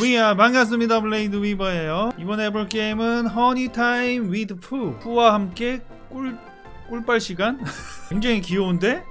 위아 반갑습니다 블레이드 위버예요. 이번에 해볼 게임은 허니타임 위드 푸 푸와 함께 꿀 꿀빨 시간? 굉장히 귀여운데?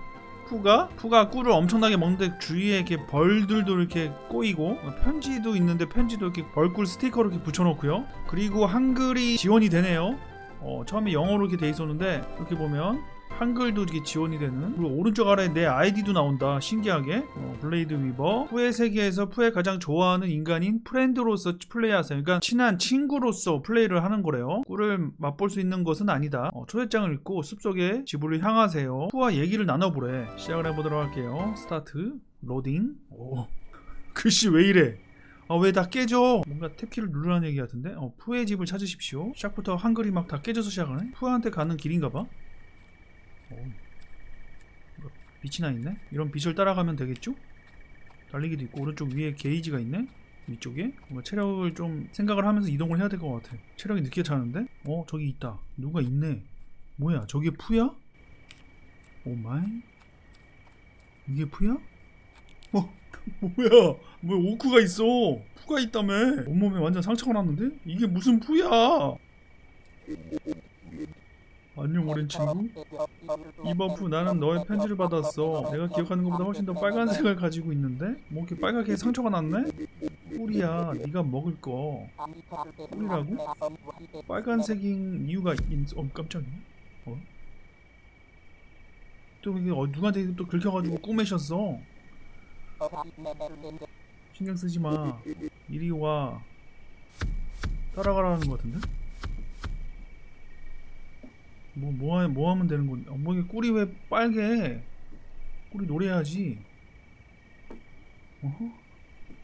푸가? 푸가 꿀을 엄청나게 먹는데 주위에 이렇게 벌들도 이렇게 꼬이고 편지도 있는데 편지도 이렇게 벌꿀 스티커로 이렇게 붙여놓고요. 그리고 한글이 지원이 되네요. 어, 처음에 영어로 이렇게 돼 있었는데 이렇게 보면 한글도 이렇게 지원이 되는 그리고 오른쪽 아래에 내 아이디도 나온다. 신기하게. 어, 블레이드 위버. 푸의 세계에서 푸의 가장 좋아하는 인간인 프렌드로서 플레이하세요. 그러니까 친한 친구로서 플레이를 하는 거래요. 꿀을 맛볼 수 있는 것은 아니다. 어, 초대장을 읽고 숲속의 집으로 향하세요. 푸와 얘기를 나눠보래. 시작을 해보도록 할게요. 스타트. 로딩. 오 글씨 왜 이래? 아 왜 다 깨져? 뭔가 탭키를 누르라는 얘기 같은데? 어, 푸의 집을 찾으십시오. 시작부터 한글이 막 다 깨져서 시작하네? 푸한테 가는 길인가 봐? 어. 이거 빛이 나 있네? 이런 빛을 따라가면 되겠죠? 달리기도 있고 오른쪽 위에 게이지가 있네? 위쪽에? 뭔가 체력을 좀 생각을 하면서 이동을 해야 될 것 같아. 체력이 늦게 차는데? 어 저기 있다. 누가 있네. 뭐야 저게 푸야? 오마이? 이게 푸야? 어 뭐야 왜 오크가 있어 푸가 있다며 온몸에 완전 상처가 났는데? 이게 무슨 푸야 안녕 어린 친구 푸 나는 너의 편지를 받았어 내가 기억하는 것보다 훨씬 더 빨간색을 가지고 있는데? 뭐 이렇게 빨갛게 상처가 났네? 꿀이야 네가 먹을 거 꿀이라고? 빨간색인 이유가 있... 어 깜짝이야 어? 또 이게 어, 누구한테 또 긁혀가지고 꼬매셨어 신경 쓰지 마. 이리 와. 따라가라는 것 같은데? 뭐, 뭐, 하- 뭐 하면 되는 건데? 어, 뭐, 이게 꿀이 왜 빨개? 꿀이 노래해야지. 어허?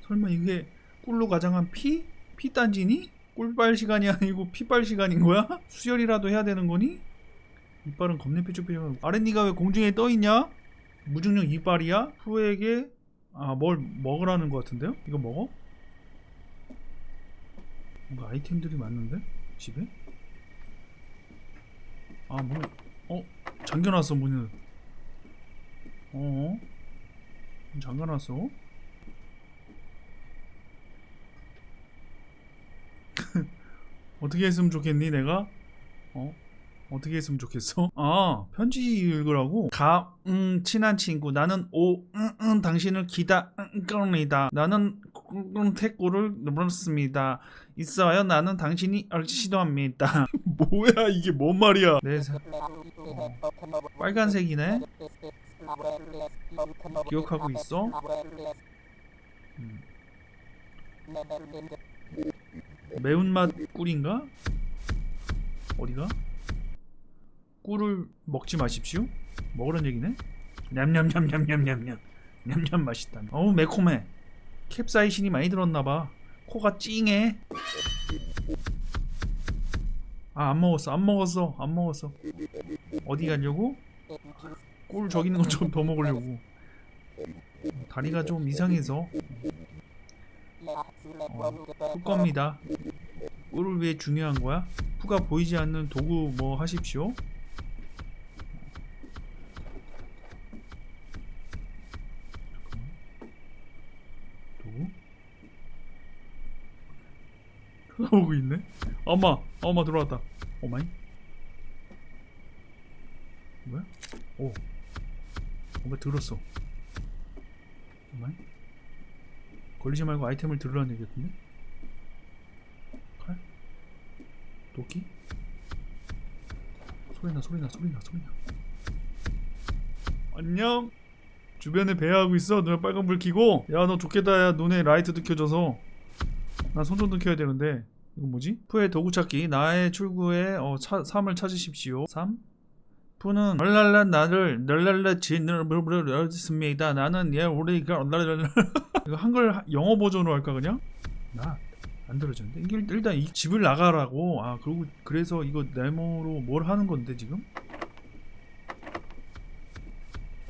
설마 이게 꿀로 가장한 피? 피단지니? 꿀빨 시간이 아니고 피빨 시간인 거야? 수혈이라도 해야 되는 거니? 이빨은 겁내 뾰족뾰족. 아랫니가 왜 공중에 떠 있냐? 무중력 이빨이야? 후에게 아, 뭘 먹으라는 것 같은데요? 이거 먹어? 뭔가 아이템들이 많는데? 집에? 아, 문, 어? 잠겨놨어, 문을. 어? 문 잠겨놨어? 어떻게 했으면 좋겠니, 내가? 어? 어떻게 했으면 좋겠어? 아, 편지 읽으라고? 가, 음, 친한 친구. 나는 오, 음, 음, 당신을 기다, 음, 겁니다. 나는, 음, 태꾸를 눌렀습니다. 있어요. 나는 당신이 얼씨도합니다. 뭐야, 이게 뭔 말이야? 네, 사- 어, 빨간색이네? 기억하고 있어? 음, 매운맛 꿀인가? 어디가? 꿀을 먹지 마십시오. 먹으란 얘기네. 냠냠냠냠냠냠냠. 냠냠 맛있다. 어우 매콤해. 캡사이신이 많이 들었나봐. 코가 찡해. 아 안 먹었어 안 먹었어 안 먹었어. 어디 가려고? 꿀 저기 있는 거 좀 더 먹으려고. 다리가 좀 이상해서. 어, 풀 겁니다. 꿀을 왜 중요한 거야? 푸가 보이지 않는 도구 뭐 하십시오. 쳐다보고 있네. 엄마, 엄마 들어왔다. 오마이. 뭐야? 오, 뭔가 들었어. 오마이. 걸리지 말고 아이템을 들으라는 얘기 같은데? 칼? 도끼? 소리나 소리나 소리나 소리나 안녕 주변에 배회하고 있어 눈에 빨간불 켜고 야 너 좋겠다 야 눈에 라이트도 켜져서 난 손전등 켜야 되는데. 이거 뭐지? 푸의 도구 찾기. 나의 출구에 어, 차, 삶을 찾으십시오. 3 푸는 랄랄라 나를 랄랄라 진을 습니다. 나는 얘 우리가 랄랄라 이거 한글 하- 영어 버전으로 할까 그냥? 나 안 들어졌는데? 이게 일단 이 집을 나가라고. 아 그리고 그래서 이거 네모로 뭘 하는 건데 지금?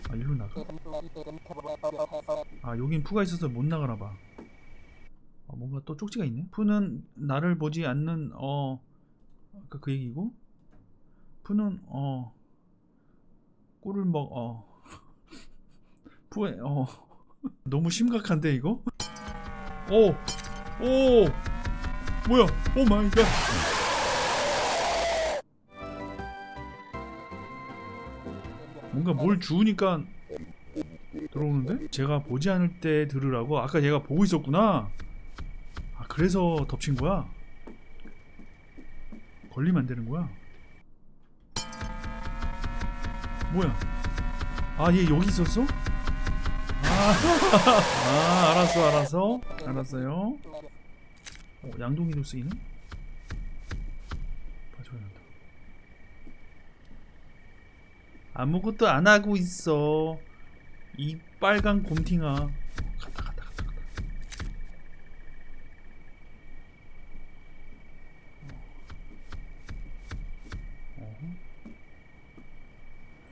아 일로 나가. 아 여긴 푸가 있어서 못 나가나 봐. 아, 뭔가 또 쪽지가 있네. 푸는 나를 보지 않는 어 아까 그 얘기고 푸는 어 꿀을 먹어 푸에 어 너무 심각한데 이거? 오! 오! 뭐야? 오 마이 갓. 뭔가 뭘 주우니까 들어오는데? 제가 보지 않을 때 들으라고? 아까 얘가 보고 있었구나. 그래서 덮친 거야. 걸리면 안 되는 거야. 뭐야? 아, 얘 여기 있었어? 아, 아 알았어, 알았어. 알았어요. 어, 양동이도 쓰이네? 봐줘야 한다. 아무것도 안 하고 있어. 이 빨간 곰팅아.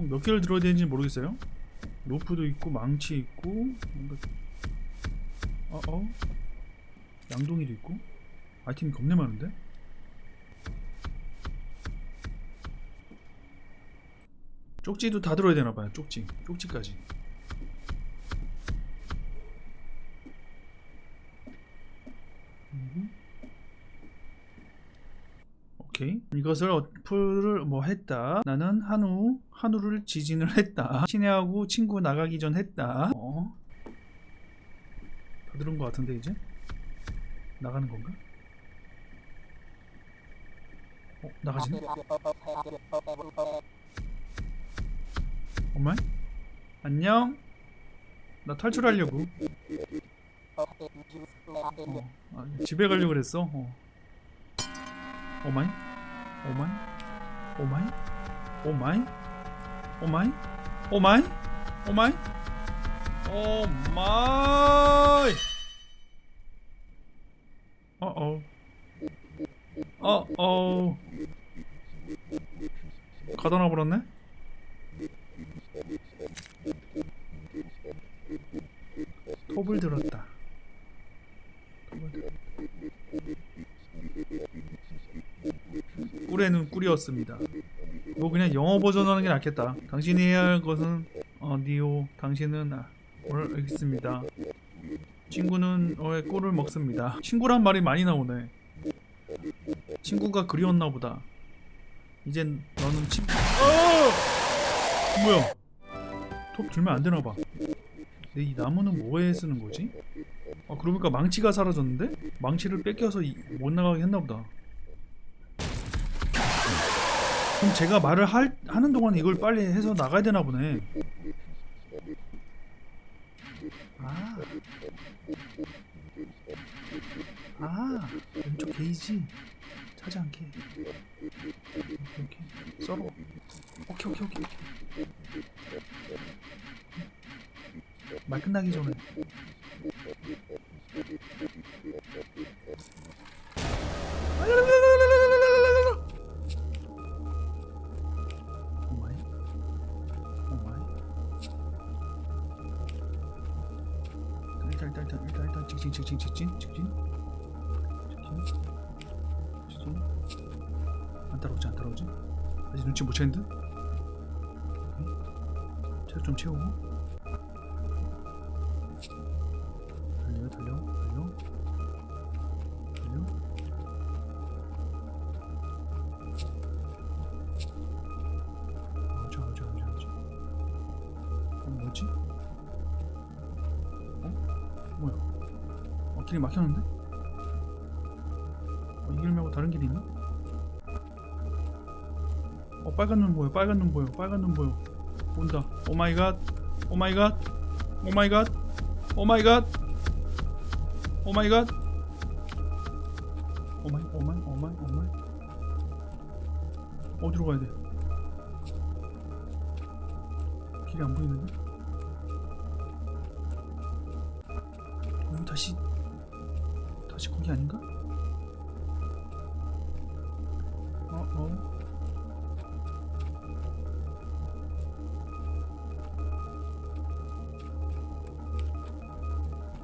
총 몇 개를 들어야 되는지 모르겠어요. 로프도 있고 망치 있고 뭔가 어어 양동이도 있고 아이템이 겁내 많은데? 쪽지도 다 들어야 되나 봐요. 쪽지. 쪽지까지. 음흠. 오케 이. 이것을 어플을 뭐 했다. 나는 한우 한우를 지진을 했다. 친애하고 친구 나가기 전 했다. 어. 다 들은 것 같은데 이제 나가는 건가? 어 나가지네. 엄마? 안녕. 나 탈출하려고. 어, 아, 집에 가려고 그랬어. 어. 오마이? 오마이? 오마이? 오마이? 오마이? 오마이? 오마이? 오마이! 어어. 어어. 가다 놔버렸네? 톱을 들었다. 톱을 들었다. 꿀에는 꿀이었습니다. 이거 그냥 영어 버전 하는 게 낫겠다. 당신이 해야 할 것은 어, 니오. 당신은 아, 뭘 알겠습니다. 친구는 어, 꿀을 먹습니다. 친구란 말이 많이 나오네. 친구가 그리웠나 보다. 이젠 너는 친. 어! 뭐야? 톱 들면 안 되나 봐. 근데 이 나무는 뭐에 쓰는 거지? 아 그러니까 망치가 사라졌는데? 망치를 뺏겨서 이- 못 나가게 했나 보다. 그럼 제가 말을 할, 하는 동안 이걸 빨리 해서 나가야 되나 보네. 아. 아, 왼쪽 게이지. 차지 않게. 오케이. 썰어. 오케이, 오케이. 오케이. 말 끝나기 전에. 직진 직진 직진 직진 직진 안 따라오지 안 따라오지. 아직 눈치 못 채는 듯 오케이. 체력 좀 채우고 길이 막혔는데? 어, 이 길 말고 다른 길이 있나? 어 빨간 눈 보여 빨간 눈 보여 빨간 눈 보여 온다 오마이갓 오마이갓 오마이갓 오마이갓 오마이갓 오마이 오마이 오마이 오마이 어디로 가야 돼? 길이 안 보이는데? 다시 다시 거기 아닌가? 어 어.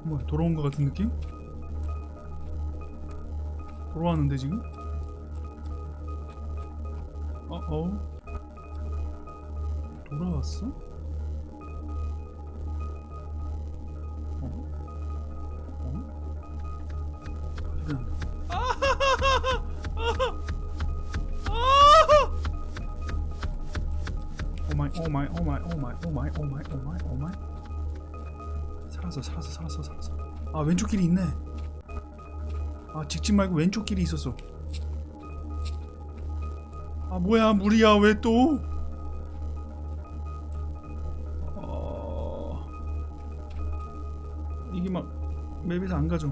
뭐야 돌아온 것 같은 느낌? 돌아왔는데 지금? 어 어. 돌아왔어? 어? 마이 오마이 오 마이 오 마이 오 마이 오 마이 오 마이 오 마이. 살았어 살았어 살았어 살았어. 아 왼쪽 길이 있네. 아 직진 말고 왼쪽 길이 있었어. 아 뭐야 물이야 왜 또? 어... 이게 막 맵에서 안 가죠.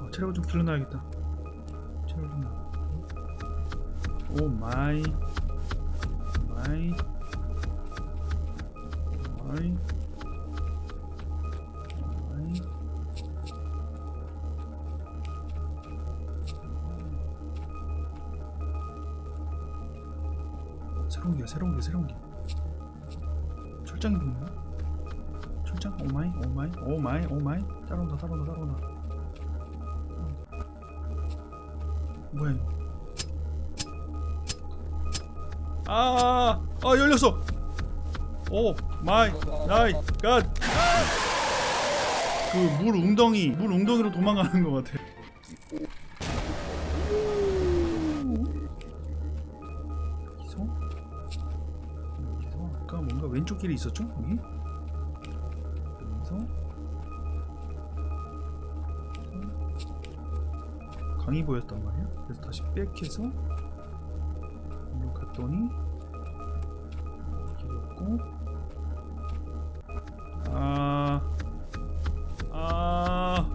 어, 체력을 좀 길러놔야겠다. 체력을 좀 나. 오 마이 마이 마이 마이 새로운 게 새로운 게 새로운 게. 철장이 보이나요? 철장? 오마이 오마이 오마이 오마이. 따라온다 따라온다 따라온다. 뭐야 이거 아, 아 열렸어. 오 마이 나이 갓. 그물 웅덩이, 물 웅덩이로 도망가는 것 같아. 여기서? 여기서 아까 뭔가 왼쪽 길이 있었죠? 여기? 여기서? 강이 보였단 말이야. 그래서 다시 백해서 갔더니 길었고 아, 아,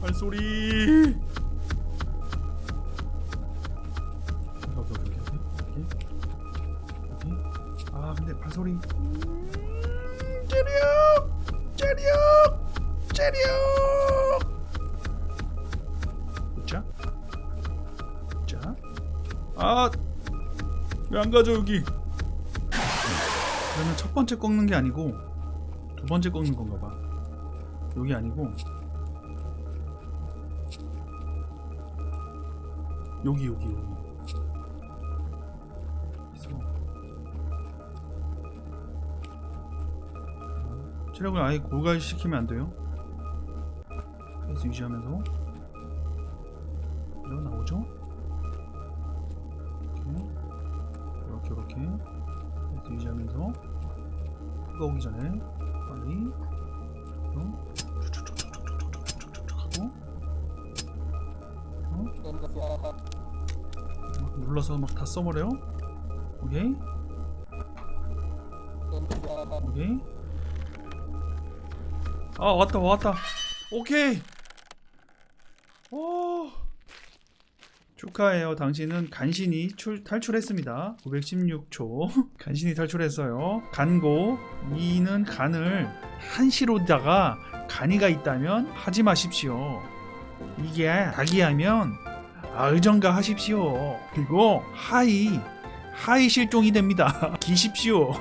발소리. 여기 여기 여기 여기 여기. 아 근데 발소리. 제리역, 제리역, 제리역. 자, 자. 아, 왜 안 가죠 여기? 그러면 첫 번째 꺾는 게 아니고 두 번째 꺾는 건가 봐. 여기 아니고 여기 여기 여기. 그래서 아, 체력을 아예 고갈시키면 안 돼요. 계속 유지하면서 이러 나오죠? 저렇게 이렇게 유지하면서 해가 오기 전에 빨리 어? 하고 어? 막 눌러서 막 다 써버려요. 오케이? 오케이? 아 왔다 왔다. 오케이! 오! 축하해요. 당신은 간신히 출, 탈출했습니다. 916초. 간신히 탈출했어요. 간고. 이는 간을 한시로다가 간이가 있다면 하지 마십시오. 이게 닭이 하면 아, 의정가 하십시오. 그리고 하이. 하이 실종이 됩니다. 기십시오.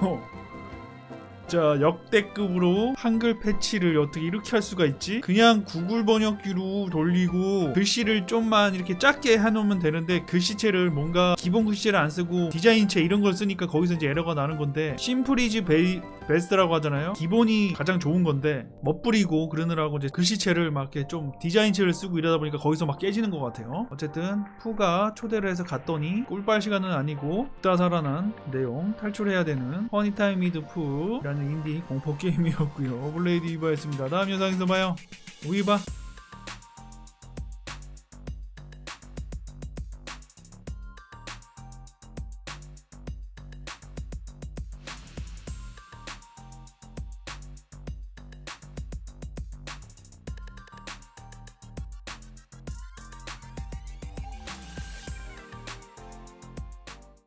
자 역대급으로 한글 패치를 어떻게 이렇게 할 수가 있지? 그냥 구글 번역기로 돌리고 글씨를 좀만 이렇게 작게 해놓으면 되는데 글씨체를 뭔가 기본 글씨체를 안 쓰고 디자인체 이런 걸 쓰니까 거기서 이제 에러가 나는 건데 심플이즈 베이, 베스트라고 하잖아요 기본이 가장 좋은 건데 멋부리고 그러느라고 이제 글씨체를 막 이렇게 좀 디자인체를 쓰고 이러다 보니까 거기서 막 깨지는 것 같아요 어쨌든 푸가 초대를 해서 갔더니 꿀빨 시간은 아니고 살아난 내용 탈출해야 되는 허니타임 미드 푸라는 인디 공포 게임이었고요. 블레이드 이바였습니다. 다음 영상에서 봐요. 우이바.